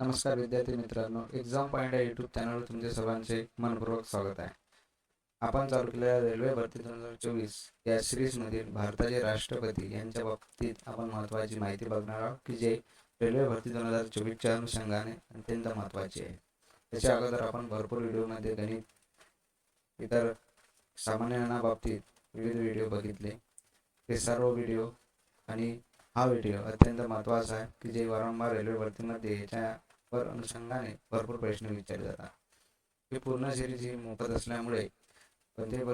नमस्कार विद्यार्थी मित्रांनो एक्झाम पॉईंट या युट्यूब चॅनलवर तुमचे सर्वांचे मनपूर्वक स्वागत आहे. आपण चालू केलेल्या रेल्वे भरती दोन हजार चोवीस या सिरीजमधील भारताचे राष्ट्रपती यांच्या बाबतीत आपण महत्त्वाची माहिती बघणार आहोत की जे रेल्वे भरती दोन हजार चोवीसच्या अनुषंगाने अत्यंत महत्त्वाची आहे. त्याच्या अगोदर आपण भरपूर व्हिडिओमध्ये गणित इतर सामान्य बाबतीत विविध व्हिडिओ बघितले. ते सर्व व्हिडिओ आणि हा व्हिडिओ अत्यंत महत्त्वाचा आहे की जे वारंवार रेल्वे भरतीमध्ये याच्या याच्यावर अनुषंगाने भरपूर प्रश्न विचारले जातात. ही पूर्ण सिरीज ही मोफत असल्यामुळे कोणत्याही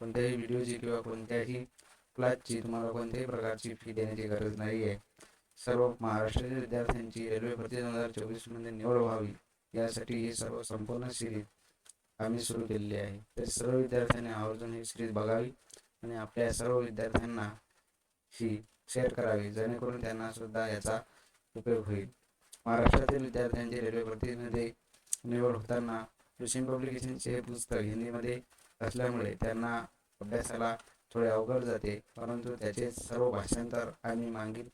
कोणत्याही व्हिडिओची किंवा कोणत्याही क्लासची तुम्हाला कोणत्याही प्रकारची फी देण्याची गरज नाही आहे सर्व महाराष्ट्रातील विद्यार्थ्यांची रेल्वे भरती दोन हजार चोवीसमध्ये निवड व्हावी यासाठी ही सर्व संपूर्ण सिरीज आम्ही सुरू केलेली आहे. तर सर्व विद्यार्थ्यांनी आवर्जून ही सिरीज बघावी आणि आपल्या सर्व विद्यार्थ्यांना ही शेअर करावी जेणेकरून त्यांना सुद्धा याचा उपयोग होईल. महाराष्ट्रातील विद्यार्थ्यांची रेल्वे भरतीमध्ये निवड होताना रुशियन पब्लिकेशनचे हे पुस्तक हिंदीमध्ये असल्यामुळे त्यांना अभ्यासाला थोडे अवघड जाते. परंतु त्याचे सर्व भाषांतर आणि मागील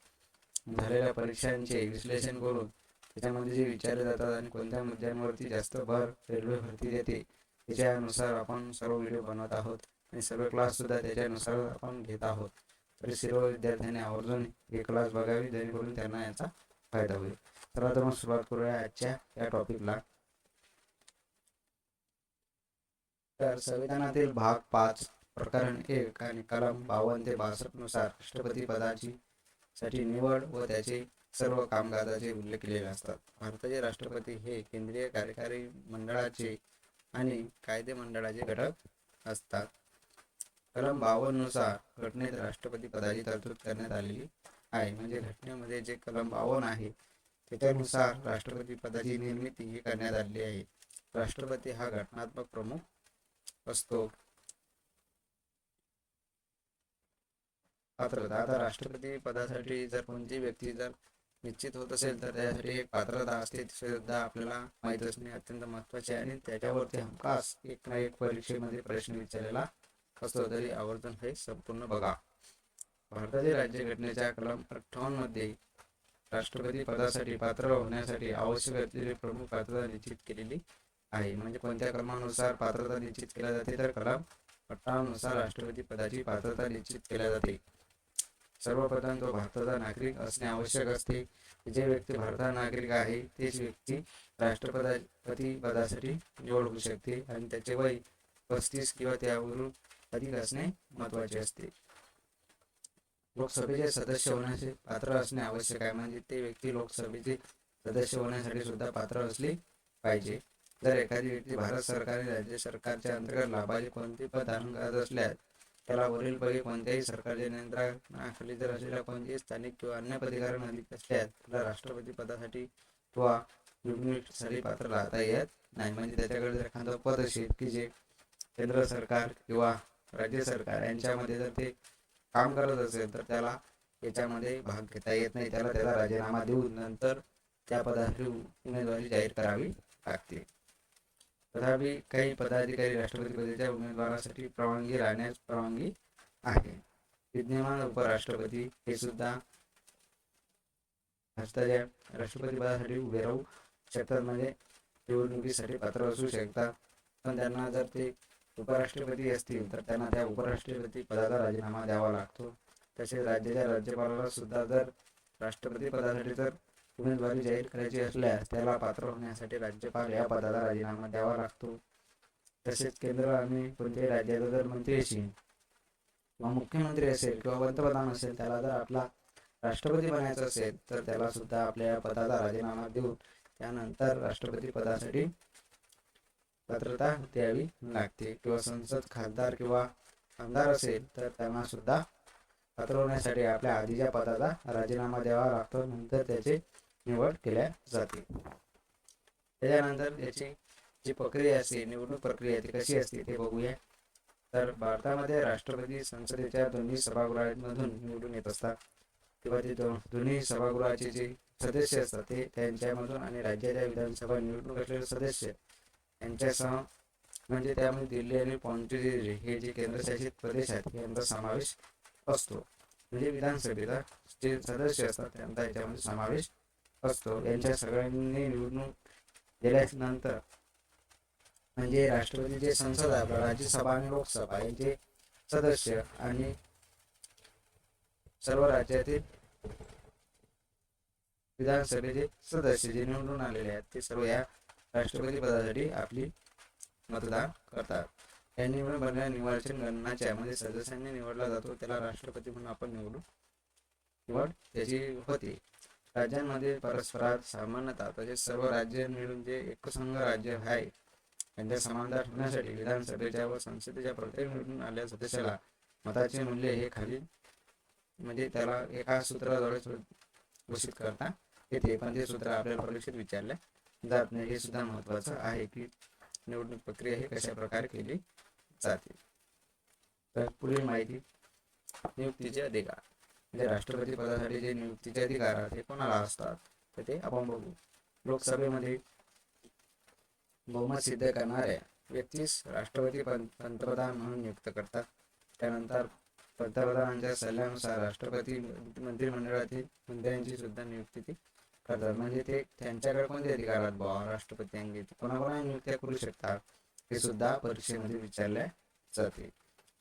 झालेल्या परीक्षांचे विश्लेषण करून त्याच्यामध्ये जे विचारले जातात आणि कोणत्या मुद्द्यांवरती जास्त भर रेल्वे भरती देते त्याच्यानुसार आपण सर्व व्हिडिओ बनवत आहोत आणि सर्व क्लाससुद्धा त्याच्यानुसार आपण घेत आहोत. तरी सर्व विद्यार्थ्यांनी आवर्जून हे क्लास बघावी जेणेकरून त्यांना याचा फायदा होईल. चला तर मग सुरुवात करूया आजच्या या टॉपिकला तर संविधानातील भाग पाच प्रकरण एक आणि कलम बावन्न ते बासष्टनुसार राष्ट्रपती पदाची साठी निवड व त्याचे सर्व कामकाजाचे उल्लेख केलेले असतात. भारताचे राष्ट्रपती हे केंद्रीय कार्यकारी मंडळाचे आणि कायदे मंडळाचे घटक असतात. कलम बावन्ननुसार घटनेत राष्ट्रपती पदाची तरतूद करण्यात आलेली आहे. म्हणजे घटनेमध्ये जे कलम बावन्न आहे त्याच्यानुसार राष्ट्रपती पदाची निर्मिती ही करण्यात आलेली आहे. राष्ट्रपती हा घटनात्मक प्रमुख असतो. पात्रता आता राष्ट्रपती पदासाठी जर कोणती व्यक्ती जर निश्चित होत असेल तर त्यासाठी एक पात्रता असते. सुद्धा आपल्याला माहीत असणे अत्यंत महत्त्वाचे आहे आणि त्याच्यावरती हमखास एक ना एक परीक्षेमध्ये प्रश्न विचारलेला असतो. तरी आवर्जून हे संपूर्ण बघा. भारताच्या राज्यघटनेच्या कलम अठ्ठावन्नमध्ये राष्ट्रपती पदासाठी पात्र होण्यासाठी आवश्यक असलेली प्रमुख पात्रता निश्चित केलेली आहे. म्हणजे कोणत्या क्रमानुसार पात्रता निश्चित केल्या जाते? तर कलम अठ्ठावन्न राष्ट्रपती पदाची पात्रता निश्चित केल्या जाते. सर्वप्रथम तो भारताचा नागरिक असणे आवश्यक असते. जे व्यक्ती भारताचा नागरिक आहे तेच व्यक्ती राष्ट्रपती पदासाठी निवड होऊ शकते आणि त्याचे वय पस्तीस किंवा त्यावरून अधिक असणे महत्त्वाचे असते. लोकसभेचे सदस्य होण्याचे पात्र असणे आवश्यक आहे. म्हणजे ते व्यक्ती लोकसभेचे सदस्य होण्यासाठी सुद्धा पात्र असली पाहिजे. जर एखादी व्यक्ती भारत सरकार राज्य सरकारच्या अंतर्गत लाभाचे कोणते पद धारण करत असल्यास त्याला वरीलपैकी कोणत्याही सरकारच्या नियंत्रणाखाली जर असलेल्या कोणतेही स्थानिक किंवा अन्य अधिकारण अधिक असल्यास त्याला राष्ट्रपती पदासाठी किंवा निवडणुकीसाठी पात्र राहता येत नाही. म्हणजे त्याच्याकडे जर एखादं पद असेल की जे केंद्र सरकार किंवा राज्य सरकार यांच्यामध्ये जर ते काम करत असेल तर त्याला याच्यामध्ये भाग घेता येत नाही. त्याला त्याला राजीनामा देऊन नंतर त्या पदासाठी उमेदवारी जाहीर करावी लागते. तथापि काही पदाधिकारी राष्ट्रपती पदाच्या उमेदवारासाठी परवानगी राहण्यास परवानगी आहे. विद्यमान उपराष्ट्रपती हे सुद्धा भारताच्या राष्ट्रपती पदासाठी उभे राहू शकतात. म्हणजे निवडणुकीसाठी पात्र असू शकतात. पण त्यांना जर ते उपराष्ट्रपती असतील तर त्यांना त्या उपराष्ट्रपती पदाचा राजीनामा द्यावा लागतो. तसेच राज्याच्या राज्यपालाला सुद्धा जर राष्ट्रपती पदासाठी जर उमेदवारी जाहीर करायची असल्यास त्याला पात्र होण्यासाठी राज्यपाल या पदाला राजीनामा द्यावा लागतो. तसेच केंद्र आणि कोणत्याही राज्याचा जर मंत्री असेल किंवा मुख्यमंत्री असेल किंवा पंतप्रधान असेल त्याला जर आपला राष्ट्रपती बनायचं असेल तर त्याला सुद्धा आपल्या पदाचा राजीनामा देऊन त्यानंतर राष्ट्रपती पदासाठी पात्रता द्यावी लागते किंवा संसद खासदार किंवा आमदार असेल तर त्यांना सुद्धा पात्र होण्यासाठी आपल्या आधीच्या पदाचा राजीनामा द्यावा लागतो. नंतर त्याची निवड केल्या जाते. त्याच्यानंतर याची जी प्रक्रिया असते निवडणूक प्रक्रिया ती कशी असते ते बघूया. तर भारतामध्ये राष्ट्रपती संसदेच्या दोन्ही सभागृहांमधून निवडून येत असतात. किंवा ते दोन्ही सभागृहाचे जे सदस्य असतात ते त्यांच्यामधून आणि राज्याच्या विधानसभा निवडणूक असलेले सदस्य यांच्यासह म्हणजे त्यामध्ये दिल्ली आणि पॉंडिचेरी हे जे केंद्रशासित प्रदेश आहेत यांचा समावेश असतो. म्हणजे विधानसभेचा जे सदस्य असतात त्यांचा याच्यामध्ये समावेश असतो. यांच्या सगळ्यांनी निवडणूक दिल्यानंतर म्हणजे राष्ट्रपती जे संसद आहे राज्यसभा आणि लोकसभा यांचे सदस्य आणि सर्व राज्यातील विधानसभेचे सदस्य जे निवडून आलेले आहेत ते सर्व या राष्ट्रपती पदासाठी आपली मतदान करतात. या निवडून बनल्या निवडच्या गणनाच्या म्हणजे सदस्यांनी निवडला जातो त्याला राष्ट्रपती म्हणून आपण निवडू. निवड त्याची होते. राज्यांमध्ये परस्परात सामान्यतः तसेच सर्व राज्य मिळून जे एकसंघ राज्य आहे त्यांच्या समानता ठेवण्यासाठी विधानसभेच्या व संसदेच्या प्रत्येक निवडून आलेल्या सदस्याला मताचे मूल्य हे खाली म्हणजे त्याला एका सूत्राद्वारे घोषित करता येते. पण ते सूत्र आपल्याला परीक्षेत विचारले जात नाही. हे सुद्धा महत्वाचं आहे की निवडणूक प्रक्रिया ही कशा प्रकारे केली जाते. तर पुढील माहिती नियुक्तीचे अधिकार. म्हणजे राष्ट्रपती पदासाठी जे नियुक्तीचे अधिकार आहेत ते कोणाला असतात? तर ते आपण बघू. लोकसभेमध्ये बहुमत सिद्ध करणाऱ्या व्यक्तीस राष्ट्रपती पंतप्रधान म्हणून नियुक्त करतात. त्यानंतर पंतप्रधानांच्या सल्ल्यानुसार राष्ट्रपती मंत्रिमंडळातील मंत्र्यांची सुद्धा नियुक्ती ती करतात. म्हणजे ते त्यांच्याकडे कोणते अधिकार आहेत? बुवा राष्ट्रपती कोणाकोणा नियुक्त्या करू शकतात? हे सुद्धा परीक्षेमध्ये विचारले जाते.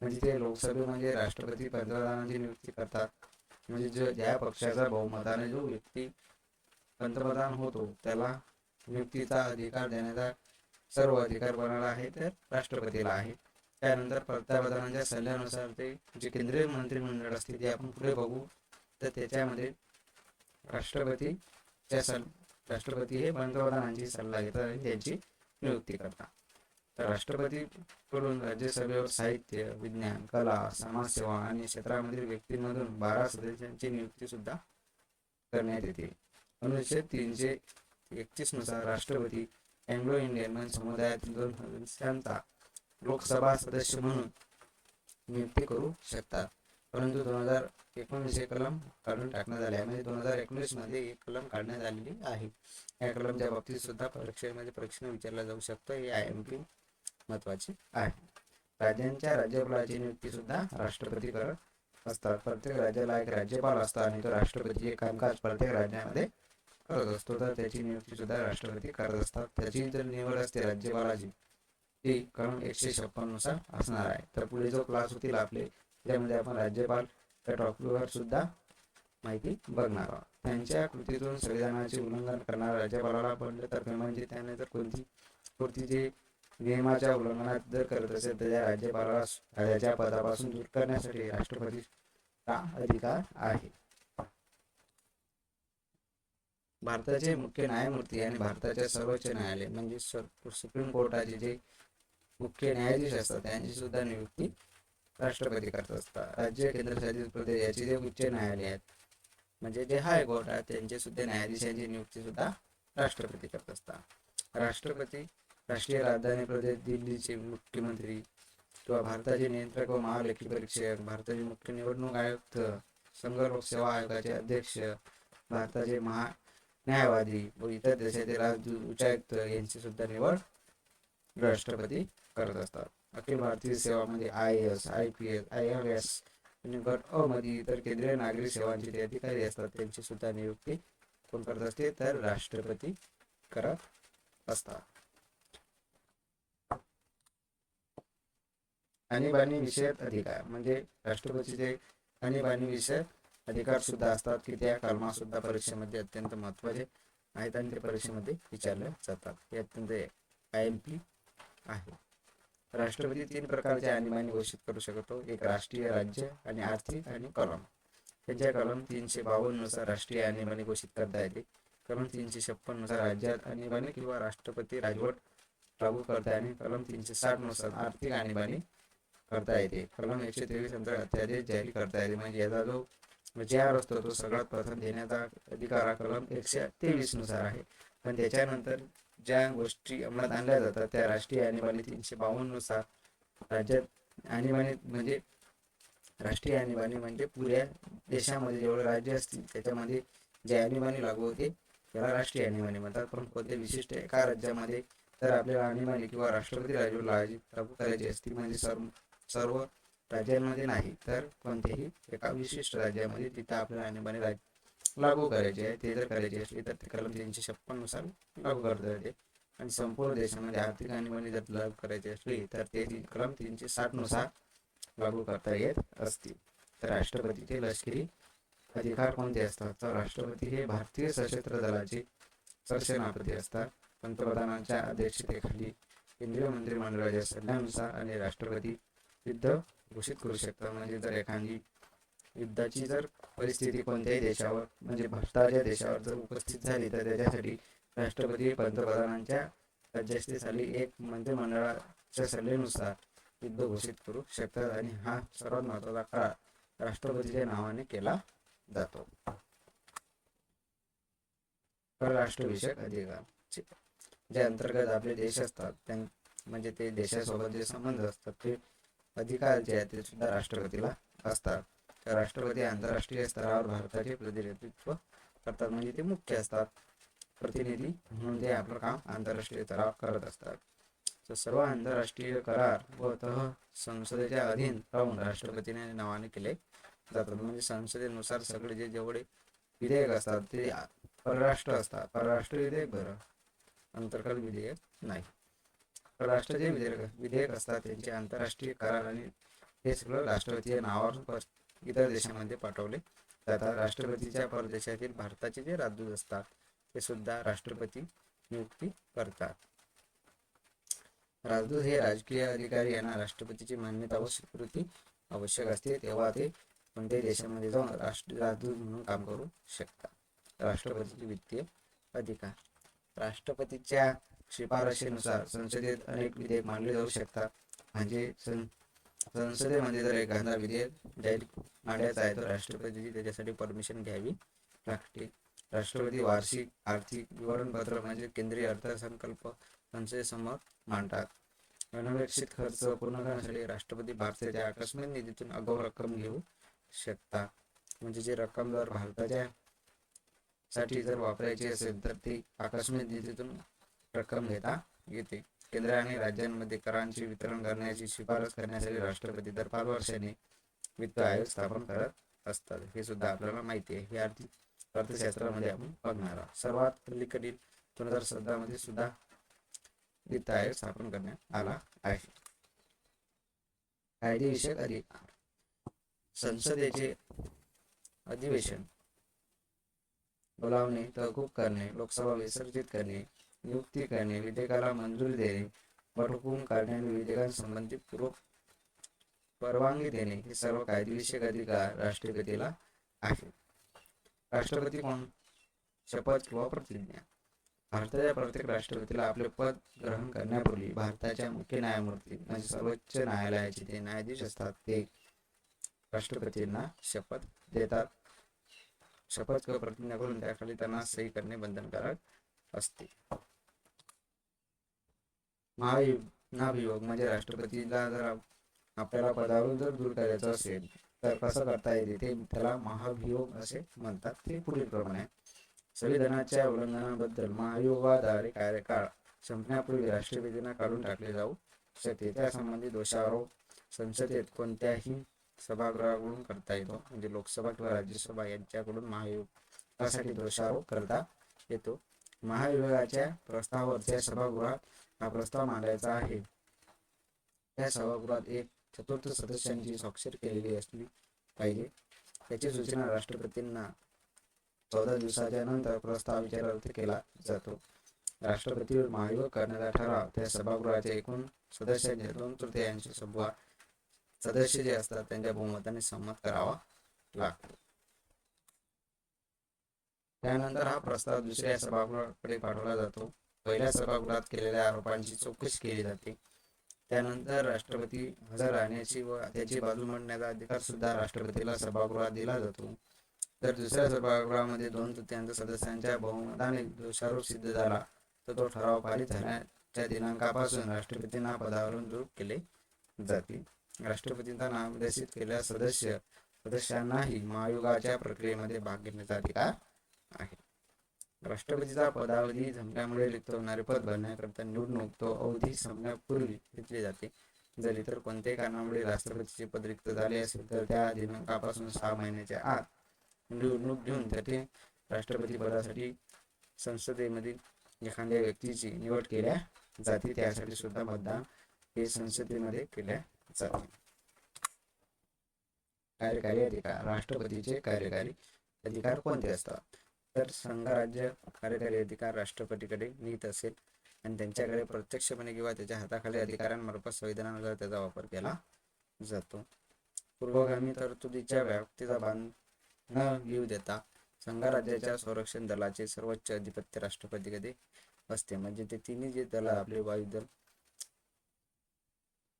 म्हणजे ते लोकसभेमध्ये राष्ट्रपती पंतप्रधानांची नियुक्ती करतात. म्हणजे जो ज्या पक्षाचा बहुमताने जो व्यक्ती पंतप्रधान होतो त्याला नियुक्तीचा अधिकार देण्याचा सर्व अधिकार कोणाला आहे तर राष्ट्रपतीला आहे. त्यानंतर पंतप्रधानांच्या सल्ल्यानुसार ते जे केंद्रीय मंत्रिमंडळ असते ते आपण पुढे बघू तर त्याच्यामध्ये राष्ट्रपती राष्ट्रपतीच्या सल राष्ट्रपती हे पंतप्रधानांची सल्ला घेतात आणि त्यांची नियुक्ती करतात. तर राष्ट्रपती कडून राज्यसभेवर साहित्य विज्ञान कला समाजसेवा आणि क्षेत्रामधील व्यक्तींमधून बारा सदस्यांची नियुक्ती सुद्धा करण्यात येते. अनुच्छेद तीनशे एकतीसनुसार राष्ट्रपती अँग्लो इंडियन समुदायातील दोन सदस्यांचा लोकसभा सदस्य म्हणून नियुक्ती करू शकतात. परंतु दोन हजार एकोणीस हे कलम काढून टाकण्यात आले आहे. म्हणजे दोन हजार एकोणीसमध्ये एक कलम काढण्यात आलेली आहे. या कलमच्या बाबतीत सुद्धा परीक्षेमध्ये प्रश्न विचारला जाऊ शकतो. हे आय एम पी महत्त्वाचे आहे. राज्यांच्या राज्यपालाची नियुक्ती सुद्धा राष्ट्रपती करत असतात. प्रत्येक राज्याला एक राज्यपाल असतात आणि तो राष्ट्रपती हे कामकाज प्रत्येक राज्यामध्ये करत असतो. तर त्याची नियुक्ती सुद्धा राष्ट्रपती करत असतात. त्याची जर निवड असते राज्यपालाची ती कलम एकशे छप्पननुसार असणार आहे. तर पुढे जो क्लास होतील आपले त्यामध्ये आपण राज्यपाल त्या टॉपिकवर सुद्धा माहिती बघणार आहोत. त्यांच्या कृतीतून संविधानाचे उल्लंघन करणाऱ्या राज्यपालाला बंडतर्फे म्हणजे त्याने जर कोणती कृतीचे नियमाच्या उल्लंघनात जर करत असेल तर त्या राज्यपालाला त्याच्या पदापासून दूर करण्यासाठी राष्ट्रपतीचा अधिकार आहे. भारताचे मुख्य न्यायमूर्ती आणि भारताच्या सर्वोच्च न्यायालय म्हणजे सुप्रीम कोर्टाचे जे मुख्य न्यायाधीश असतात त्यांची सुद्धा नियुक्ती राष्ट्रपती करत असतात. राज्य केंद्रशासित प्रदेश याचे जे उच्च न्यायालय आहेत म्हणजे जे हायकोर्ट आहेत त्यांचे सुद्धा न्यायाधीशांची नियुक्ती सुद्धा राष्ट्रपती करत असतात. राष्ट्रपती राष्ट्रीय राजधानी प्रदेश दिल्लीचे मुख्यमंत्री किंवा भारताचे नियंत्रक व महालेखी परीक्षक भारताचे मुख्य निवडणूक आयुक्त संघ लोकसेवा आयोगाचे अध्यक्ष भारताचे महा न्यायवादी व इतर देशाचे राजदूत उच्चायुक्त यांची सुद्धा निवड राष्ट्रपती करत असतात. अखिल भारतीय सेवामध्ये I S I P S I M S आणि गट अ मध्ये इतर केंद्रीय नागरी सेवांचे जे अधिकारी असतात त्यांची सुद्धा नियुक्ती कोण करत असते तर राष्ट्रपती करत असतात. आणीबाणी विषयक अधिकार म्हणजे राष्ट्रपतीचे आणीबाणी विषयक अधिकार सुद्धा असतात की त्या कलमा सुद्धा परीक्षेमध्ये अत्यंत महत्त्वाचे आहेत आणि ते परीक्षेमध्ये विचारले जातात. हे अत्यंत आय एम पी आहे. राष्ट्रपती तीन प्रकारचे आणीबाणी घोषित करू शकतो. एक राष्ट्रीय राज्य आणि आर्थिक आणि कलम त्यांच्या कलम तीनशे बावन्ननुसार राष्ट्रीय आणीबाणी घोषित करता येते. कलम तीनशे छप्पननुसार राज्यात आणीबाणी किंवा राष्ट्रपती राजवट लागू करता आणि कलम तीनशे साठनुसार आर्थिक आणीबाणी करता येते. कलम एकशे तेवीस नंतर अध्यादेश जारी करता येते. म्हणजे याचा जो जी आर असतो तो सगळ्यात प्रथम देण्याचा अधिकार हा कलम एकशे तेवीसनुसार आहे. पण त्याच्यानंतर ज्या गोष्टी अंमलात आणल्या जातात त्या राष्ट्रीय आणीबाणी तीनशे बावन्ननुसार राज्यात आणीबाणी म्हणजे राष्ट्रीय आणीबाणी म्हणजे पुऱ्या देशामध्ये जेवढे राज्य असतील त्याच्यामध्ये जे आणीबाणी लागू होते त्याला राष्ट्रीय आणीबाणी म्हणतात. पण कोणत्या विशिष्ट एका राज्यामध्ये तर आपल्याला आणीबाणी किंवा राष्ट्रपती राजवट लागू करायची असती म्हणजे सर्व सर्व राज्यांमध्ये नाही तर कोणत्याही एका विशिष्ट राज्यामध्ये तिथं आपल्याला आणीबाणी राज लागू करायची आहे ते जर करायचे असली तर ते कलम तीनशे छप्पननुसार लागू करता येते आणि संपूर्ण देशामध्ये आर्थिक आणीबाणी जर लागू करायची असली तर ते ती कलम तीनशे साठनुसार लागू करता येत असतील. तर राष्ट्रपतीचे लष्करी अधिकार कोणते असतात? तर राष्ट्रपती हे भारतीय सशस्त्र दलाचे सरसेनापती असतात. पंतप्रधानांच्या अध्यक्षतेखाली केंद्रीय मंत्रिमंडळाच्या सल्ल्यानुसार आणि राष्ट्रपती युद्ध घोषित करू शकतात. म्हणजे जर एखादी युद्धाची जर परिस्थिती कोणत्याही देशावर म्हणजे भारताच्या देशावर जर उपस्थित झाली तर त्याच्यासाठी राष्ट्रपती पंतप्रधानांच्या अध्यक्षतेखाली एक मंत्रिमंडळाच्या सल्ल्यानुसार युद्ध घोषित करू शकतात आणि हा सर्वात महत्त्वाचा काळ राष्ट्रपतीच्या नावाने केला जातो. परराष्ट्रविषयक अधिकार. जे अंतर्गत आपले देश असतात त्यां म्हणजे ते देशासोबत जे संबंध असतात ते अधिकार जे आहेत ते सुद्धा राष्ट्रपतीला असतात. तर राष्ट्रपती आंतरराष्ट्रीय स्तरावर भारताचे प्रतिनिधित्व करतात. म्हणजे ते मुख्य असतात. प्रतिनिधी म्हणून ते आपलं काम आंतरराष्ट्रीय स्तरावर करत असतात. तर सर्व आंतरराष्ट्रीय करार व तह संसदेच्या अधीन राहून राष्ट्रपतीने नावाने केले जातात. म्हणजे संसदेनुसार सगळे जे जेवढे विधेयक असतात ते परराष्ट्र असतात. परराष्ट्र विधेयक बरं. अंतर्गत विधेयक नाही. परराष्ट्र जे विधेयक विधेयक असतात त्यांचे आंतरराष्ट्रीय करार आणि हे सगळं राष्ट्रपतीच्या नावावर इतर देशामध्ये पाठवले. जातात राष्ट्रपतीच्या परदेशातील भारताचे जे राजदूत असतात ते सुद्धा राष्ट्रपती नियुक्ती करतात. राजदूत हे राजकीय अधिकारी यांना राष्ट्रपतीची मान्यता व स्वीकृती आवश्यक असते तेव्हा ते कोणत्याही देशामध्ये जाऊन राष्ट्र राजदूत म्हणून काम करू शकतात. राष्ट्रपतीचे वित्तीय अधिकार. राष्ट्रपतीच्या शिफारशीनुसार संसदेत अनेक विधेयक मांडले जाऊ शकतात. म्हणजे संसदेमध्ये जर एखादा विधेयक जाहीर मांडायचा आहे तर राष्ट्रपतीची त्याच्यासाठी परमिशन घ्यावी लागते. राष्ट्रपती वार्षिक आर्थिक विवरणपत्र म्हणजे केंद्रीय अर्थसंकल्प संसदेसमोर मांडतात. अनपेक्षित खर्च पूर्ण करण्यासाठी राष्ट्रपती भारताच्या आकस्मिक निधीतून अगाऊ रक्कम घेऊ शकता म्हणजे जी रक्कम जर भारताच्या साठी जर वापरायची असेल तर ती आकस्मिक निधीतून रक्कम घेता येते. केंद्र आणि राज्यांमध्ये करांचे वितरण करण्याची शिफारस करण्यासाठी राष्ट्रपती दर पाच वर्षाने वित्त आयोग स्थापन करत असतात. हे सुद्धा आपल्याला माहिती आहे. हे आर्थिक अर्थशास्त्रामध्ये आपण बघणार आहोत. सर्वात अलीकडील दोन हजार सतरा मध्ये सुद्धा वित्त आयोग स्थापन करण्यात आला आहे. कायदेविषयक अधिकार. संसदेचे अधिवेशन बोलावणे तहकूब करणे लोकसभा विसर्जित करणे नियुक्ती करणे विधेयकाला मंजुरी देणे वटहुकूम काढणे आणि विधेयकांसंबंधित पूर्व परवानगी देणे हे सर्व कायदेविषयक अधिकार राष्ट्रपतीला आहे राष्ट्रपती कोण? शपथ किंवा प्रतिज्ञा. भारताच्या प्रत्येक राष्ट्रपतीला आपले पद ग्रहण करण्यापूर्वी भारताच्या मुख्य न्यायमूर्ती म्हणजे सर्वोच्च न्यायालयाचे ते न्यायाधीश असतात ते राष्ट्रपतींना शपथ देतात. शपथ किंवा प्रतिज्ञा करून त्याखाली त्यांना सही करणे बंधनकारक असते. महाभियोग म्हणजे राष्ट्रपतीला जर आपल्याला पदावरून जर दूर करायचं असेल तर कसं करता येते ते त्याला महाभियोग असे म्हणतात. ते पुढील प्रमाणे संविधानाच्या उल्लंघनाबद्दल महाभियोगाद्वारे कार्यकाळ संपण्यापूर्वी राष्ट्रपतींना काढून टाकले जाऊ शकते. त्यासंबंधी दोषारोप संसदेत कोणत्याही सभागृहाकडून करता येतो. म्हणजे लोकसभा किंवा राज्यसभा यांच्याकडून महायोगासाठी दोषारोप करता येतो. महाविभागाच्या प्रस्तावावर त्या सभागृहात हा प्रस्ताव मांडायचा आहे. त्या सभागृहात एक चतुर्थ सदस्यांची स्वाक्षर केलेली असली पाहिजे त्याची सूचना राष्ट्रपतींना चौदा दिवसाच्या नंतर प्रस्ताव विचारार्थ केला जातो. राष्ट्रपतीवर महायोग करण्याचा ठराव त्या सभागृहाच्या एकूण सदस्यांचे दोन तृतीयांशी सभा सदस्य जे असतात त्यांच्या बहुमताने संमत करावा लागतो. त्यानंतर हा प्रस्ताव दुसऱ्या सभागृहाकडे पाठवला जातो. पहिल्या सभागृहात केलेल्या आरोपांची चौकशी केली जाते. त्यानंतर राष्ट्रपती हजर राहण्याची व त्याची बाजू मांडण्याचा अधिकार सुद्धा राष्ट्रपतीला सभागृहात दिला जातो. तर दुसऱ्या सभागृहामध्ये दोन तृतीयांश सदस्यांच्या बहुमताने दोषारोप सिद्ध झाला तर तो ठराव पारित झाल्याच्या दिनांकापासून राष्ट्रपतींना पदावरून दूर केले जाते. राष्ट्रपतींचा नामनिर्देशित केलेल्या सदस्य सदस्यांनाही महायुगाच्या प्रक्रियेमध्ये भाग घेण्याचा अधिकार आहे. राष्ट्रपतीचा पदावधी संपल्यामुळे रिक्त होणारे पद भरण्याकरता निवडणूक तो अवधी संपण्यापूर्वी घेतली जाते. जर इतर कोणत्याही कारणामुळे राष्ट्रपतीचे पद रिक्त झाले असेल तर त्या दिनांकापासून सहा महिन्याच्या आत निवडणूक घेऊन त्याचे राष्ट्रपती पदासाठी संसदेमधील एखाद्या व्यक्तीची निवड केल्या जाते. त्यासाठी सुद्धा मतदान हे संसदेमध्ये केल्या जाते. कार्यकारी अधिकार राष्ट्रपतीचे कार्यकारी अधिकार कोणते असतात? तर संघराज्य कार्यकारी अधिकार राष्ट्रपतीकडे नीत असेल. आणि त्यांच्याकडे प्रत्यक्षपणे किंवा त्याच्या हाताखाली अधिकारांमार्फत संविधानानुसार त्याचा वापर केला जातो. पूर्वगामी तरतुदीच्या व्याप्तीचा बांध न घेऊ देता संघराज्याच्या संरक्षण दलाचे सर्वोच्च अधिपत्य राष्ट्रपतीकडे असते. म्हणजे ते तिन्ही जे दल आपले वायुदल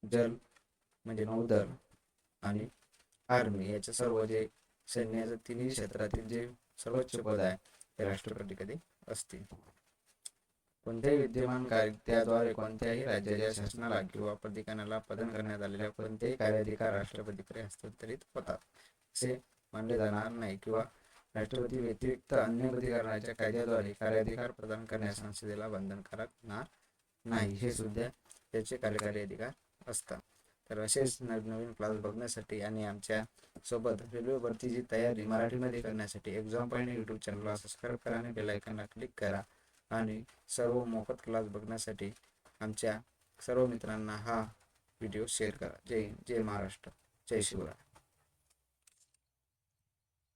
जल म्हणजे नौदल आणि आर्मी याचे सर्व जे सैन्याचं तिन्ही क्षेत्रातील जे सर्वोच्च पद आहे ते राष्ट्रपतीकडे असते कोणत्याही विद्यमान कायद्याद्वारे कोणत्याही राज्याच्या शासनाला किंवा प्राधिकरणाला प्रदान करण्यात आलेल्या कोणतेही कार्याधिकार राष्ट्रपतीकडे हस्तांतरित होतात असे मानले जाणार नाही किंवा राष्ट्रपती व्यतिरिक्त अन्य प्राधिकरणाच्या कायद्याद्वारे कार्याधिकार प्रदान करण्यास संसदेला बंधनकारक होणार नाही. हे सुद्धा त्याचे कार्यकारी अधिकार असतात. तर असेच नवनवीन क्लास बघण्यासाठी आणि आमच्यासोबत रेल्वे भरतीची तयारी मराठीमध्ये करण्यासाठी एक्झाम पॉईंट यूट्यूब चॅनलला सबस्क्राईब करा आणि बेलायकनला क्लिक करा. आणि सर्व मोफत क्लास बघण्यासाठी आमच्या सर्व मित्रांना हा व्हिडिओ शेअर करा. जय हिंद जय महाराष्ट्र जय शिवराय.